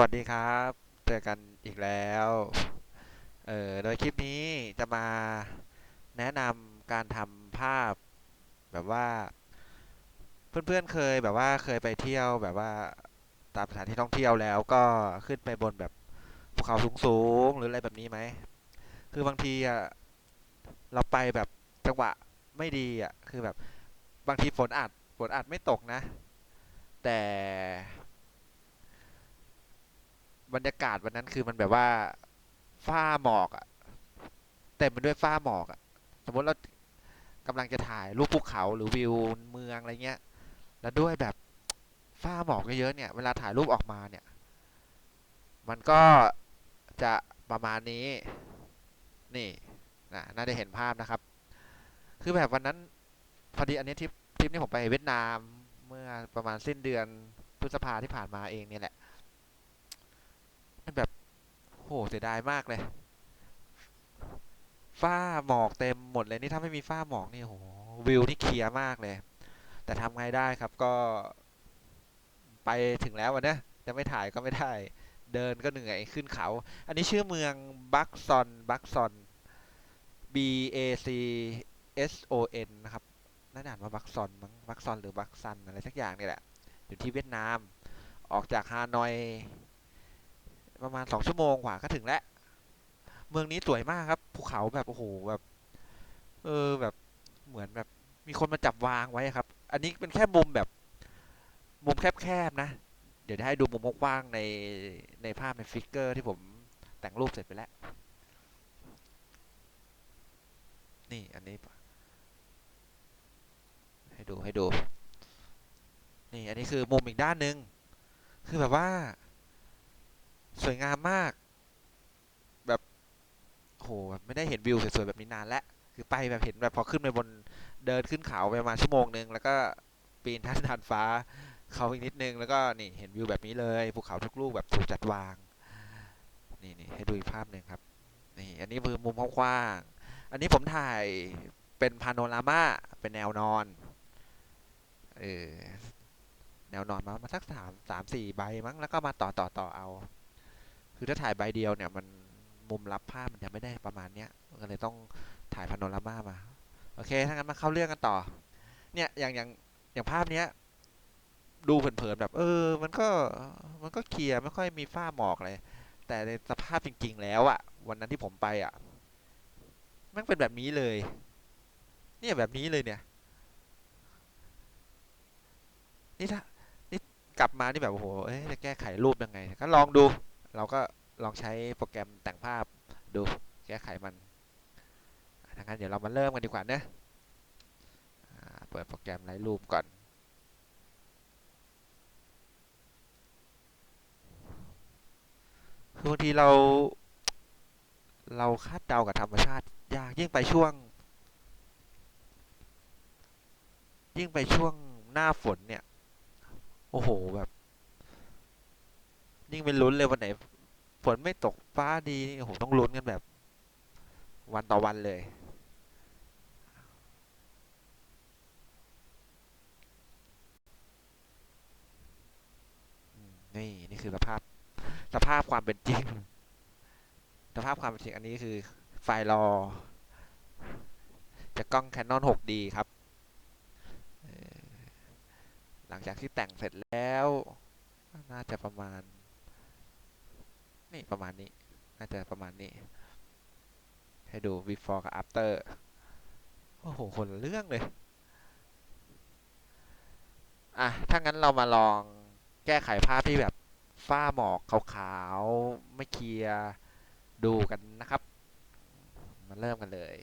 วัสดีครับ เจอกันอีกแล้ว เออโดยคลิปนี้จะมาแนะนำการทำภาพ แบบว่า เพื่อนๆเคยแบบว่าเคยไปเที่ยวแบบว่าตามสถานที่ท่องเที่ยวแล้วก็ขึ้นไปบนแบบภูเขาสูงๆหรืออะไรแบบนี้ไหม คือบางทีอะเราไปแบบจังหวะไม่ดีอะ คือแบบบางทีฝนอาจฝนอาจไม่ตกนะ แต่ บรรยากาศวันนั้นคือมันแบบว่าฟ้าหมอกอะเต็มไปด้วยฟ้าหมอกอะสมมติเรากำลังจะถ่ายรูปภูเขาหรือวิวเมืองอะไรเงี้ย แล้วด้วยแบบฟ้าหมอกเยอะๆเนี่ย เวลาถ่ายรูปออกมาเนี่ย มันก็จะประมาณนี้ นี่นะน่าจะเห็นภาพนะครับ คือแบบวันนั้นพอดีอันนี้ทริปทริปนี้ผมไปเวียดนามเมื่อประมาณสิ้นเดือนพฤษภาที่ผ่านมาเองเนี่ยแหละ แบบโหเสียดายมากเลย ฝ้าหมอกเต็มหมดเลยนี่ถ้าไม่มีฝ้าหมอกนี่โหวิวนี่เคลียร์มากเลย แต่ทำไงได้ครับก็ ไปถึงแล้ววันเนี้ยจะไม่ถ่ายก็ไม่ได้ เดินก็เหนื่อยขึ้นเขา อันนี้ชื่อเมืองบักซอนบักซอน B A C S O N นะครับน่าจะอ่านว่าบักซอนมั้งบักซอนหรือบักซันอะไรสักอย่างนี่แหละ อยู่ที่เวียดนาม ออกจากฮานอย ประมาณสองชั่วโมงกว่าก็ถึงแล้ว เมืองนี้สวยมากครับ ภูเขาแบบโอ้โหแบบ เออแบบเหมือนแบบมีคนมาจับวางไว้ครับ อันนี้เป็นแค่มุมแบบ มุมแคบๆนะ เดี๋ยวจะให้ดูมุมกว้างในในภาพในฟิกเกอร์ที่ผมแต่งรูปเสร็จไปแล้ว นี่อันนี้ ให้ดูให้ดู นี่อันนี้คือมุมอีกด้านหนึ่งคือแบบว่า สวยงามมาก แบบโหแบบไม่ได้เห็นวิวสวยๆแบบนี้นานแล้วคือไปแบบเห็นแบบพอขึ้นไปบนเดินขึ้นเขาไปประมาณชั่วโมงนึงแล้วก็ปีนท่านดานฟ้าเขาอีกนิดนึงแล้วก็นี่เห็นวิวแบบนี้เลยภูเขาทุกลูกแบบถูกจัดวาง นี่นี่ให้ดูอีกภาพหนึ่งครับ นี่ อันนี้คือมุมกว้างอันนี้ผมถ่ายเป็นพาโนรามาเป็นแนวนอนเออแนวนอนมามาสักสามสามสี่ใบมั้งแล้วก็มาต่อต่อต่อเอา คือถ้าถ่ายใบเดียวเนี่ยมันมุมรับภาพมันจะไม่ได้ประมาณเนี้ยก็เลยต้องถ่ายพาโนรามามา โอเค ถ้างั้นมาเข้าเรื่องกันต่อ เนี่ยอย่างอย่างอย่างภาพเนี้ยดูเผินๆแบบ เออ มันก็มันก็เคลียร์ไม่ค่อยมีฝ้าหมอกเลยแต่ในสภาพจริง ๆ แล้วอะวันนั้นที่ผมไปอะมันเป็นแบบนี้เลย เนี่ยแบบนี้เลยเนี่ย นี่ถ้านี่กลับมานี่แบบโอ้โหเอ๊ะจะแก้ไขรูปยังไง ก็ลองดู เราก็ลองใช้โปรแกรมแต่งภาพดูแก้ไขมันถ้างั้นเดี๋ยวเรามาเริ่มกันดีกว่าเนะเปิดโปรแกรมไลท์รูปก่อน คือบางทีเรา เราคาดเดากับธรรมชาติยากยิ่งไปช่วง ยิ่งไปช่วงหน้าฝนเนี่ย โอ้โหแบบ ยิ่งเป็นลุ้นเลยวันไหนฝนไม่ตกฟ้าดีนี่โอ้โหต้องลุ้นกันแบบ วันต่อวันเลย นี่นี่คือสภาพสภาพความเป็นจริง สภาพความเป็นจริงอันนี้คือ ไฟล์รอ จากกล้อง Canon 6D ครับ หลังจากที่แต่งเสร็จแล้ว น่าจะประมาณ นี่ประมาณนี้ น่าจะประมาณนี้ ให้ดู before กับ after โอ้โห คนเรื่องเลย อะ ถ้างั้นเรามาลองแก้ไขภาพที่แบบฝ้าหมอกขาวๆ ไม่เคลียร์ดูกันนะครับ มาเริ่มกันเลย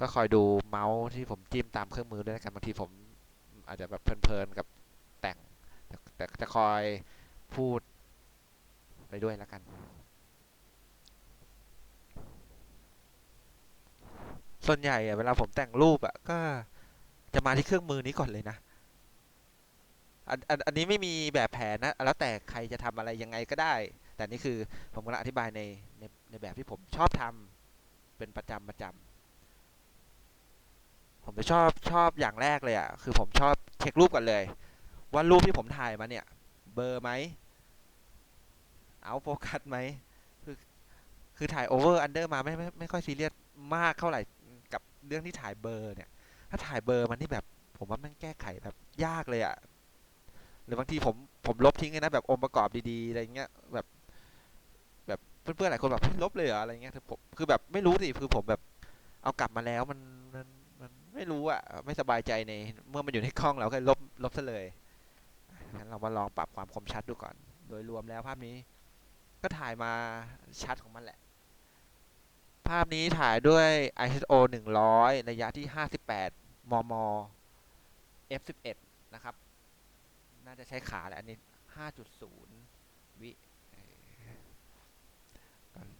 ก็คอยดูเมาส์ที่ผมจิ้มตามเครื่องมือด้วยกันบางทีผมอาจจะแบบเพลินๆกับ แต่จะคอยพูดไปด้วยแล้วกัน ส่วนใหญ่เวลาผมแต่งรูปอะก็จะมาที่เครื่องมือนี้ก่อนเลยนะอันอันอันนี้ไม่มีแบบแผนนะ แล้วแต่ใครจะทำอะไรยังไงก็ได้ แต่นี่คือผมกำลังอธิบายในในในแบบที่ผมชอบทำเป็นประจำประจำผมจะชอบชอบอย่างแรกเลยอะ คือผมชอบเช็ครูปก่อนเลย ว่ารูปที่ผมถ่ายมาเนี่ย เบอร์ไหมเอาโฟกัสไหมคือคือถ่ายโอเวอร์อันเดอร์มาไม่ไม่ไม่ค่อยซีเรียสมากเท่าไหร่กับเรื่องที่ถ่ายเบอร์เนี่ย ถ้าถ่ายเบอร์มันนี่แบบ ผมว่ามันแก้ไขแบบยากเลยอะหรือบางทีผมผมลบทิ้งเลยนะแบบองค์ประกอบดีๆอะไรเงี้ยแบบ แบบเพื่อนๆหลายคนแบบเฮ้ยลบเลยเหรออะไรเงี้ยคือผมคือแบบไม่รู้สิคือผมแบบ เอากลับมาแล้วมันมันมันไม่รู้อะไม่สบายใจในเมื่อมันอยู่ในกล้องเราก็ลบลบซะเลย งั้นเรามาลองปรับความคมชัดดูก่อน โดยรวมแล้วภาพนี้ ก็ถ่ายมาชัดของมันแหละ ภาพนี้ถ่ายด้วย ISO 100 ระยะที่ 58 มม f11 นะครับ น่าจะใช้ขาแหละอันนี้ 5.0 วิเอ่อ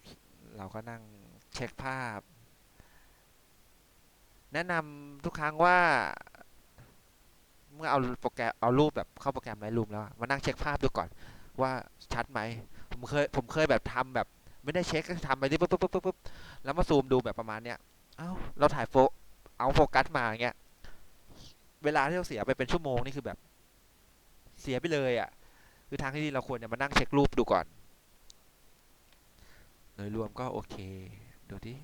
เราก็นั่งเช็คภาพ แนะนำทุกครั้งว่า เมื่อเอาโปรแกรมเอารูปแบบเข้าโปรแกรมไลท์รูมแล้วมานั่งเช็คภาพดูก่อนว่าชัดไหมผมเคยผมเคยแบบทำแบบ ไม่ได้เช็คก็ทำไปที่ปุ๊บปุ๊บปุ๊บปุ๊บแล้วมาซูมดูแบบประมาณเนี้ยเอ้าเราถ่ายโฟเอาโฟกัสมาอย่างเงี้ยเวลาที่เราเสียไปเป็นชั่วโมงนี่คือแบบ เสียไปเลยอะ คือทางที่ดีเราควรจะมานั่งเช็ครูปดูก่อนโดยรวมก็โอเค ดูที่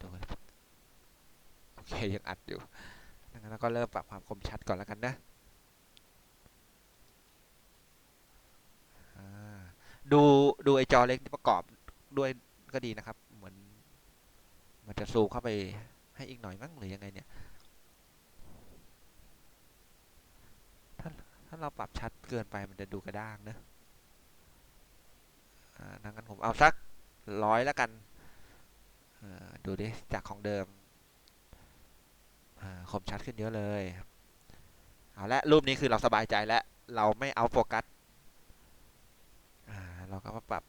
ดูกันโอเค ยังอัดอยู่ดังนั้นเราก็เริ่มปรับความคมชัดก่อนแล้วกันนะดูดูไอจอเล็กที่ประกอบด้วยก็ดีนะครับ เหมือน มันจะซูมเข้าไปให้อีกหน่อยมั้งหรือยังไงเนี่ย ถ้าถ้าเราปรับชัดเกินไปมันจะดูกระด้างเนอะดังนั้นผมเอาสักร้อยแล้วกัน ดูดิ จากของเดิม คมชัดขึ้นเยอะเลย เอาละรูปนี้คือเราสบายใจแล้ว เราไม่เอาโฟกัสเราก็มาปรับ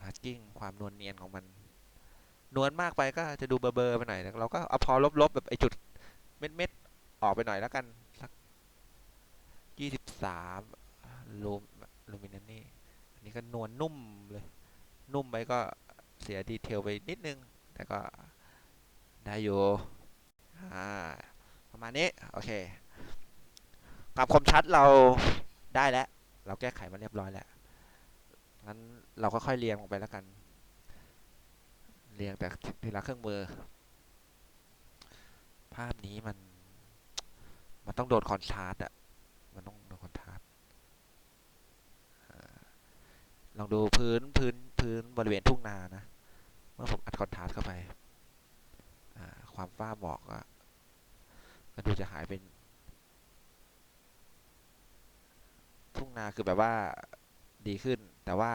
มาร์กิ้งความนวลเนียนของมัน นวลมากไปก็จะดูเบลอๆไปหน่อยเราก็เอาพอลบๆแบบไอจุดเม็ดๆออกไปหน่อยแล้วกันสักยี่สิบสามลูมลูมินันนี่อันนี้ก็นวลนุ่มเลย นุ่มไปก็เสียดีเทลไปนิดนึง แต่ก็ได้อยู่ ประมาณนี้โอเคความคมชัดเราได้แล้ว เราแก้ไขมาเรียบร้อยแล้วงั้นเราก็ค่อยเรียงลงไปแล้วกัน เรียงแต่ทีละเครื่องมือ ภาพนี้มัน มันต้องโดนคอนทราสต์อะมันต้องโดนคอนทราสต์ลองดูพื้นพื้นพื้นบริเวณทุ่งนานะ เมื่อผมอัดคอนทราสต์เข้าไป ความฟ้าหมอกก็ก็ดูจะหายเป็น ทุ่งนาคือแบบว่าดีขึ้น แต่ว่า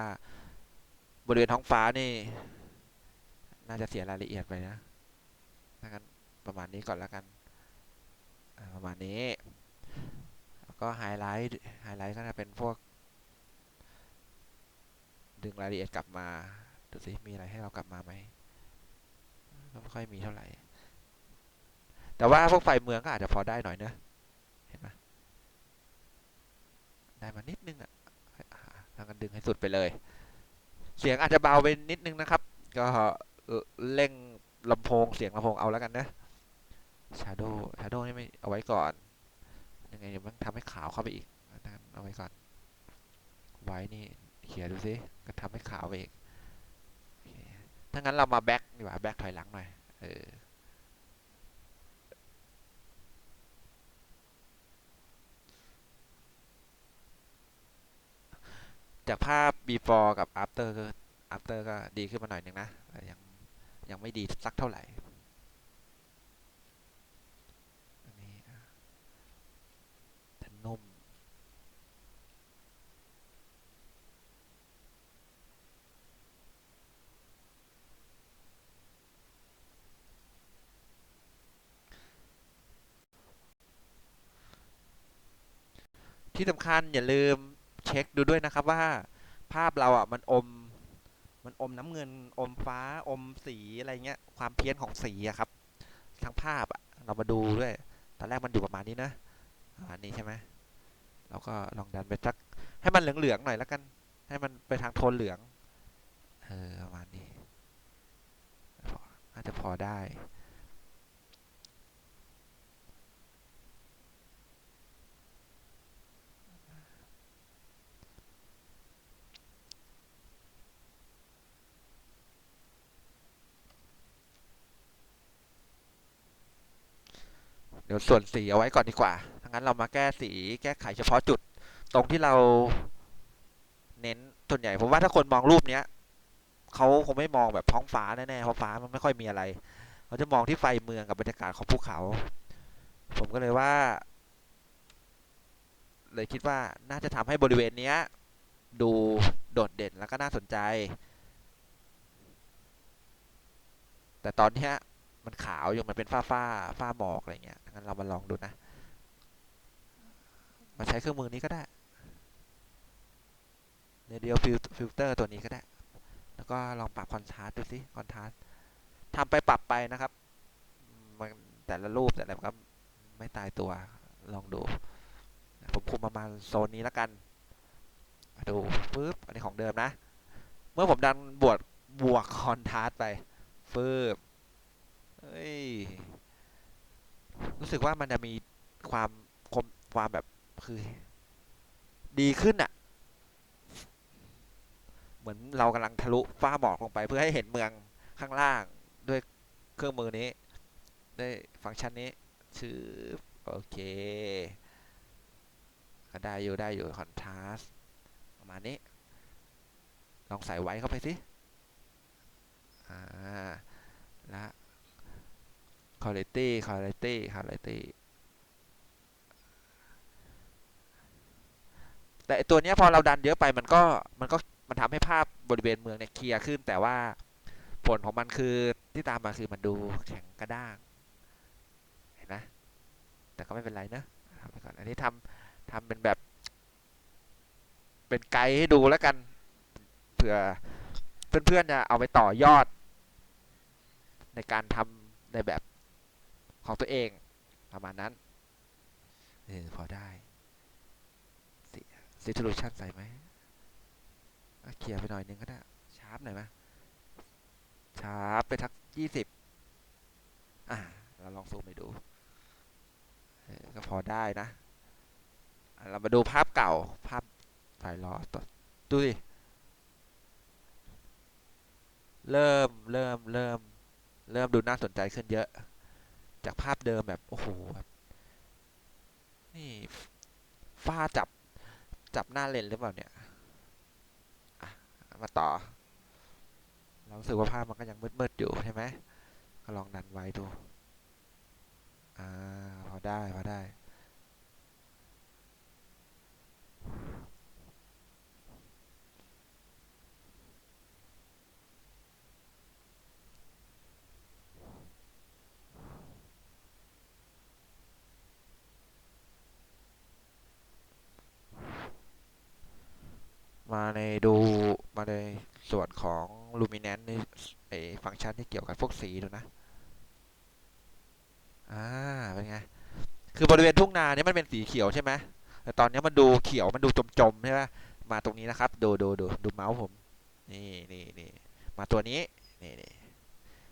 บริเวณท้องฟ้านี่ น่าจะเสียรายละเอียดไปนะถ้างั้นประมาณนี้ก่อนแล้วกันประมาณนี้ แล้วก็ไฮไลท์ไฮไลท์ก็จะเป็นพวก ดึงรายละเอียดกลับมา ดูสิมีอะไรให้เรากลับมาไหมก็ไม่ค่อยมีเท่าไหร่ แต่ว่าพวกไฟเมืองก็อาจจะพอได้หน่อยเนอะเห็นไหมได้มานิดนึงอะทางกันดึงให้สุดไปเลย เสียงอาจจะเบาไปนิดนึงนะครับ ก็เร่งลำโพงเสียงลำโพงเอาแล้วกันนะ Shadow Shadow นี่ไม่เอาไว้ก่อนยังไงเดี๋ยวมันทำให้ขาวเข้าไปอีกนั่นเอาไว้ก่อน ไว้นี่เขียนดูสิก็ทำให้ขาวไปอีกถ้างั้นเรามาแบ็กดีกว่าแบ็กถอยหลังหน่อยเออ จากภาพ before กับ after ก็ after ก็ดีขึ้นมาหน่อยหนึ่งนะยังยังไม่ดีสักเท่าไหร่นนี้อะจะนุ่มที่สำคัญอย่าลืม เช็คดูด้วยนะครับว่าภาพเราอะมันอม มันอมน้ำเงินอมฟ้าอมสีอะไรเงี้ย ความเพี้ยนของสีอะครับ ทั้งภาพอะเรามาดูด้วย ตอนแรกมันอยู่ประมาณนี้นะประมาณนี้ใช่ไหมเราก็ลองดันไปสัก ให้มันเหลืองๆหน่อยแล้วกัน ให้มันไปทางโทนเหลือง เออประมาณนี้น่าจะพอได้ ดี๋ยวส่วนสีเอาไว้ก่อนดีกว่าถ้างั้นเรามาแก้สีแก้ไขเฉพาะจุด ตรงที่เราเน้นส่วนใหญ่ผมว่าถ้าคนมองรูปเนี้ยเขาคงไม่มองแบบท้องฟ้าแน่ๆเพราะฟ้ามันไม่ค่อยมีอะไรเขาจะมองที่ไฟเมืองกับบรรยากาศของภูเขา ผมก็เลยว่า เลยคิดว่าน่าจะทำให้บริเวณเนี้ย ดูโดดเด่นแล้วก็น่าสนใจ แต่ตอนเนี้ย มันขาวอยู่มันเป็นฝ้าฝ้าฝ้าหมอกอะไรเงี้ยงั้นเรามาลองดูนะมาใช้เครื่องมือนี้ก็ได้เรเดียลฟิลเตอร์ตัวนี้ก็ได้ แล้วก็ลองปรับคอนทราสต์ดูสิคอนทราสต์ทำไปปรับไปนะครับมันแต่ละรูปแต่ละก็ไม่ตายตัวลองดู ผมคุมประมาณโซนนี้แล้วกันมาดูปึ๊บอันนี้ของเดิมนะ เมื่อผมดันบวกบวกคอนทราสต์ไปปึ๊บ เฮ้ย รู้สึกว่ามันจะมีความคมความแบบคือ ดีขึ้นอะเหมือนเรากำลังทะลุฟ้าหมอกลงไป เพื่อให้เห็นเมืองข้างล่างด้วยเครื่องมือนี้ ด้วยฟังก์ชันนี้ชื่อโอเคก็ได้อยู่ได้อยู่คอนทราสประมาณนี้ ลองใส่ไว้เข้าไปสิ อ่า และ quality quality quality แต่ตัวนี้พอเราดันเยอะไปมันก็มันก็มันทำให้ภาพบริเวณเมืองเนี่ยเคลียร์ขึ้น แต่ว่าผลของมันคือที่ตามมาคือมันดูแข็งกระด้าง เห็นไหมแต่ก็ไม่เป็นไรนะทำไปก่อนอันนี้ทำทำเป็นแบบ เป็นไกด์ให้ดูแล้วกันเผื่อเพื่อนๆจะเอาไปต่อยอด ในการทำในแบบ ของตัวเองประมาณนั้นเออพอได้ซีทูลูชันใส่ไหมเคลียร์ไปหน่อยนึงก็ได้ ชาร์ปหน่อยไหมชาร์ปไปทักยี่สิบอ่าเราลองซูมไปดู ก็พอได้นะ เรามาดูภาพเก่า ภาพถ่ายรอตดูสิ เริ่ม เริ่ม เริ่ม เริ่มดูน่าสนใจขึ้นเยอะ จากภาพเดิมแบบโอ้โหแบบนี่ฟ้าจับจับหน้าเลนหรือเปล่าเนี่ยมาต่อ เราสึกว่าภาพมันก็ยังมืดๆอยู่ใช่ไหมก็ลองดันไว้ดู อ่า พอได้ พอได้ มาในดูมาในส่วนของ luminance ในไอฟังก์ชันที่เกี่ยวกับพวกสีดูนะ อ่า เป็นไง คือบริเวณทุ่งนาเนี่ยมันเป็นสีเขียวใช่ไหมแต่ตอนนี้มันดูเขียวมันดูจมๆใช่ไหมมาตรงนี้นะครับ ดูดูดูดูเมาส์ผม นี่นี่นี่มาตัวนี้ นี่นี่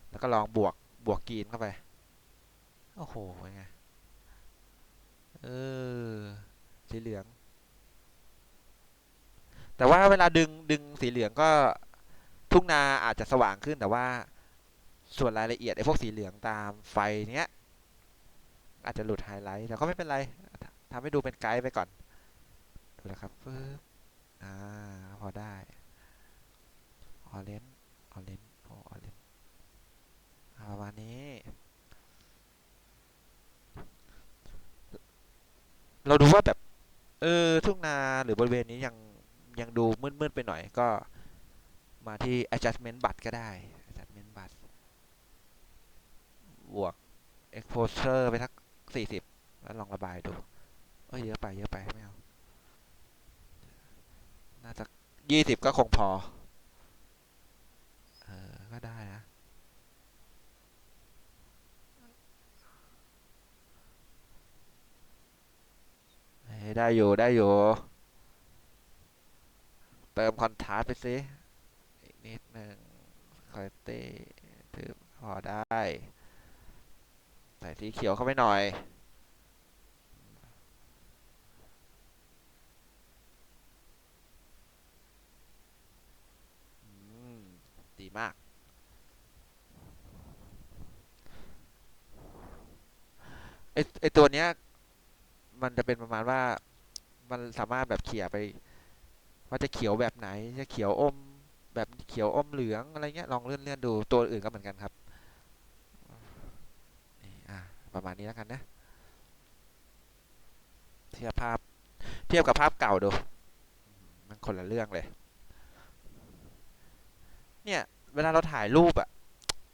แล้วก็ลองบวกบวกกรีนเข้าไป โอ้โหเป็นไง เออ สีเหลือง แต่ว่าเวลาดึงดึงสีเหลืองก็ทุ่งนาอาจจะสว่างขึ้นแต่ว่าส่วนรายละเอียดไอ้พวกสีเหลืองตามไฟเนี้ย อาจจะหลุดไฮไลท์แต่ก็ไม่เป็นไรทำให้ดูเป็นไกด์ไปก่อน ดูนะครับปึ๊บอ่าพอได้ออเรนออเรนโอออเรนประมาณนี้ เราดูว่าแบบ เออ ทุ่งนาหรือบริเวณนี้ยัง ยังดูมืดๆไปหน่อยก็มาที่ adjustment บัตก็ได้ adjustment บัตบวก exposure ไปทักสี่สิบแล้วลองระบายดู เอ้ยเยอะไปเยอะไปไม่เอา น่าจะยี่สิบก็คงพอ เออ ก็ได้นะได้อยู่ได้อยู่ ติมคอนทราสต์ไปสิอีกนิดหนึ่งคอยเต้ถือพอได้ ใส่สีเขียวเข้าไปหน่อย ดีมากไอไอไอตัวเนี้ย มันจะเป็นประมาณว่า มันสามารถแบบเขี่ยไป ว่าจะเขียวแบบไหนจะเขียวอม แบบเขียวอมเหลืองอะไรเงี้ยลองเลื่อนเลื่อนดูตัวอื่นก็เหมือนกันครับนี่อะประมาณนี้แล้วกันนะเทียบภาพเทียบกับภาพเก่าดู มันคนละเรื่องเลย เนี่ยเวลาเราถ่ายรูปอะ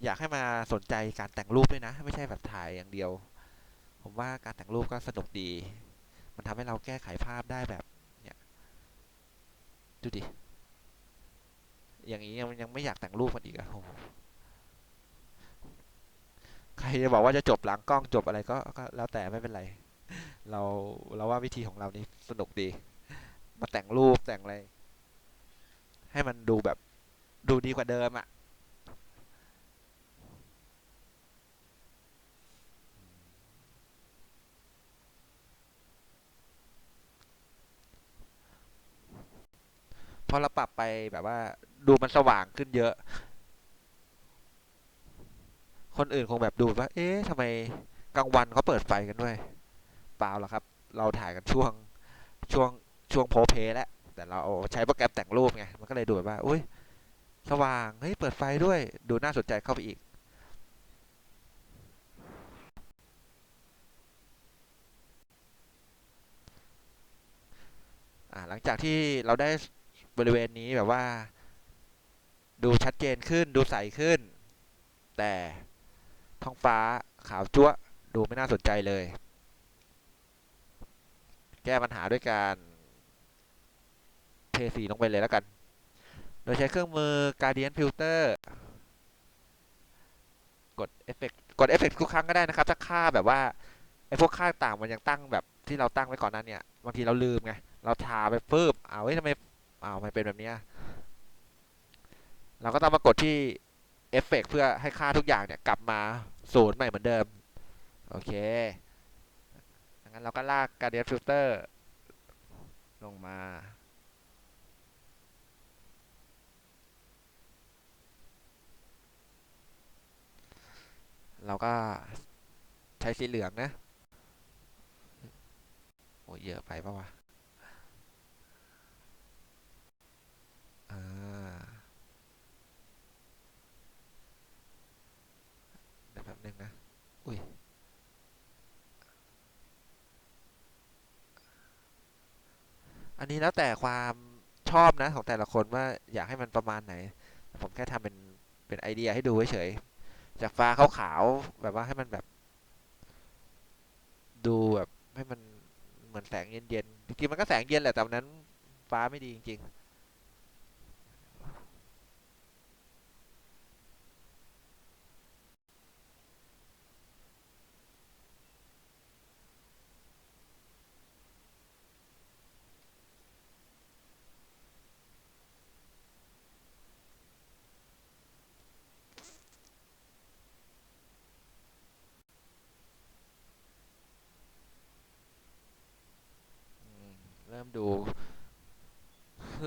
อยากให้มาสนใจการแต่งรูปด้วยนะ ไม่ใช่แบบถ่ายอย่างเดียว ผมว่าการแต่งรูปก็สนุกดี มันทำให้เราแก้ไขภาพได้แบบ ดูดิ อย่างนี้ยังยังไม่อยากแต่งรูปมันอีกอะโอ้โหใครจะบอกว่าจะจบหลังกล้องจบอะไรก็ก็แล้วแต่ไม่เป็นไร เราเราว่าวิธีของเรานี่สนุกดี มาแต่งรูปแต่งอะไร ให้มันดูแบบดูดีกว่าเดิมอะ พอเราปรับไปแบบว่า ดูมันสว่างขึ้นเยอะ คนอื่นคงแบบดูว่า เอ๊ะทำไมกลางวันเขาเปิดไฟกันด้วย เปล่าหรอกครับ เราถ่ายกันช่วงช่วงช่วงโพเพแล้วแต่เราใช้โปรแกรมแต่งรูปไงมันก็เลยดูแบบว่าอุ้ยสว่างเฮ้ยเปิดไฟด้วย ดูน่าสนใจเข้าไปอีกอ่าหลังจากที่เราได้ บริเวณนี้แบบว่า ดูชัดเจนขึ้นดูใสขึ้น แต่ท้องฟ้าขาวจั๊วดูไม่น่าสนใจเลย แก้ปัญหาด้วยการเทสีลงไปเลยแล้วกัน โดยใช้เครื่องมือ Guardian Filter กดเอฟเฟกกดเอฟเฟกทุกครั้งก็ได้นะครับ ถ้าค่าแบบว่าไอ้พวกค่าต่างมันยังตั้งแบบที่เราตั้งไว้ก่อนนั้นเนี่ยบางทีเราลืมไง เราทาไปปึ๊บอ้าวเฮ้ยทำไม อ้าวมันเป็นแบบนี้เราก็ต้องมากดที่เอฟเฟกเพื่อให้ค่าทุกอย่างเนี่ย กลับมาศูนย์ใหม่เหมือนเดิม โอเคงั้นเราก็ลาก Guardian Filter ลงมาเราก็ใช้สีเหลืองนะ โอ้เยอะไปปะวะ อ่าเดี๋ยวแป๊บนึงนะ อุ้ยอันนี้แล้วแต่ความชอบนะของแต่ละคนว่าอยากให้มันประมาณไหน ผมแค่ทำเป็นเป็นไอเดียให้ดูเฉยๆจากฟ้าขาวๆแบบว่าให้มันแบบ ดูแบบให้มันเหมือนแสงเย็นๆจริงๆมันก็แสงเย็นแหละแต่วันนั้นฟ้าไม่ดีจริงๆ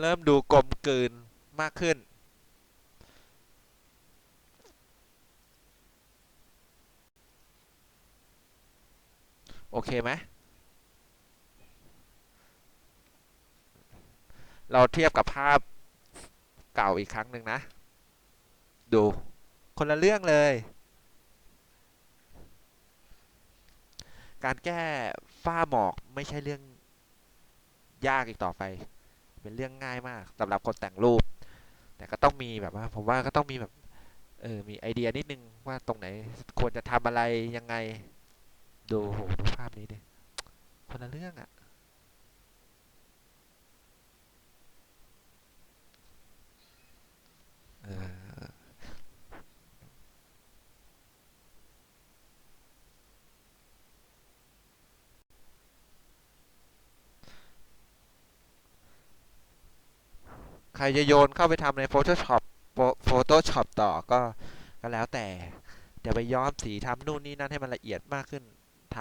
เริ่มดูกลมกลืนมากขึ้น โอเคไหมเราเทียบกับภาพเก่าอีกครั้งหนึ่งนะ ดูคนละเรื่องเลย การแก้ฝ้าหมอกไม่ใช่เรื่องยากอีกต่อไป เป็นเรื่องง่ายมากสำหรับคนแต่งรูป แต่ก็ต้องมีแบบว่า ผมว่าก็ต้องมีแบบเออมีไอเดียนิดนึงว่าตรงไหนควรจะทำอะไรยังไง ดูโหดูภาพนี้ดิคนละเรื่องอะ่ะเออ ใครจะโยนเข้าไปทำใน Photoshop Photoshop ต่อก็ก็แล้วแต่ เดี๋ยวไปย้อมสีทำนู่นนี่นั่นให้มันละเอียดมากขึ้นท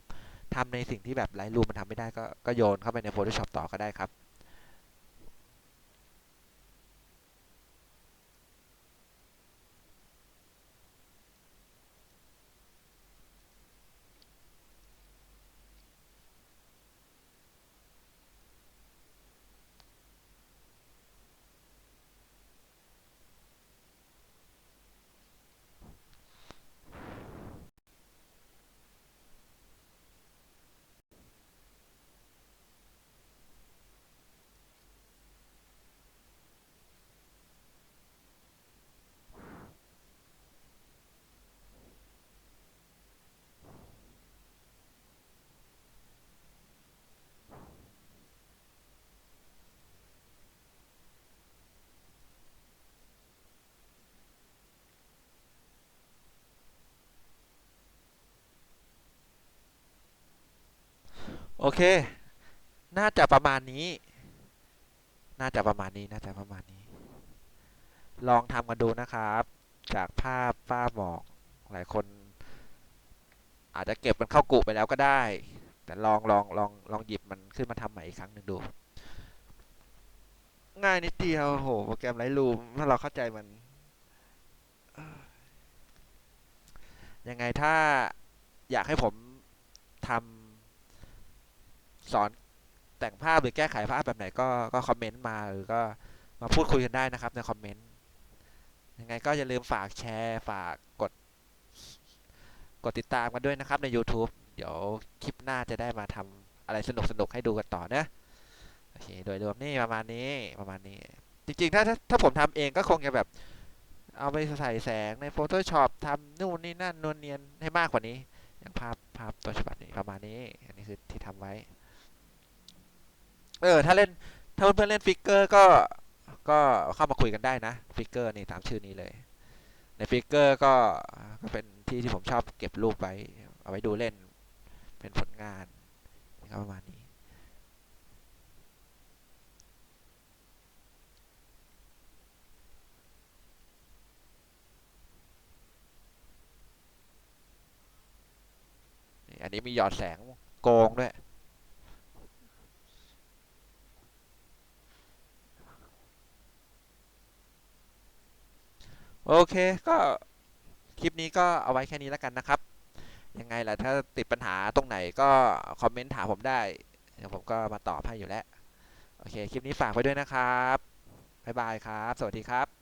ำทำในสิ่งที่แบบไลท์รูมมันทำไม่ได้ก็ก็โยนเข้าไปใน Photoshop ต่อก็ได้ครับ โอเค น่าจะประมาณนี้ น่าจะประมาณนี้ น่าจะประมาณนี้ ลองทำกันดูนะครับ จากภาพฝ้าหมอก หลายคน อาจจะเก็บมันเข้ากุไปแล้วก็ได้ แต่ลองลองลองลองหยิบมันขึ้นมาทำใหม่อีกครั้งหนึ่งดู ง่ายนิดเดียวโห โปรแกรมไลท์รูมถ้าเราเข้าใจมัน ยังไงถ้าอยากให้ผมทำ สอนแต่งภาพหรือแก้ไขภาพแบบไหนก็ก็คอมเมนต์มาหรือก็มาพูดคุยกันได้นะครับในคอมเมนต์ยังไงก็อย่าลืมฝากแชร์ฝากกด กดติดตามกันด้วยนะครับใน YouTube เดี๋ยวคลิปหน้าจะได้มาทำอะไรสนุกๆให้ดูกันต่อนะโอเคโดยรวมนี่ประมาณนี้ประมาณนี้ จริงๆ ถ้าถ้าถ้าผมทำเองก็คงจะแบบ เอาไปใส่แสงใน Photoshop ทำนู่นนี่นั่นนวลเนียนให้มากกว่านี้ อย่างภาพภาพตัวฉบับนี้ประมาณนี้ อันนี้คือที่ทำไว้ เออถ้าเล่นถ้าเพื่อนเล่นฟิกเกอร์ก็ก็เข้ามาคุยกันได้นะฟิกเกอร์นี่ตามชื่อนี้เลย ในฟิกเกอร์ก็ก็เป็นที่ที่ผมชอบเก็บรูปไว้ เอาไว้ดูเล่น เป็นผลงานก็ประมาณนี้อันนี้มีหยอดแสงโกงด้วย โอเคก็คลิปนี้ก็เอาไว้แค่นี้แล้วกันนะครับ ยังไงล่ะถ้าติดปัญหาตรงไหนก็คอมเมนต์ถามผมได้ เดี๋ยวผมก็มาตอบให้อยู่แล้ว โอเค คลิปนี้ฝากไว้ด้วยนะครับ บ๊ายบายครับ สวัสดีครับ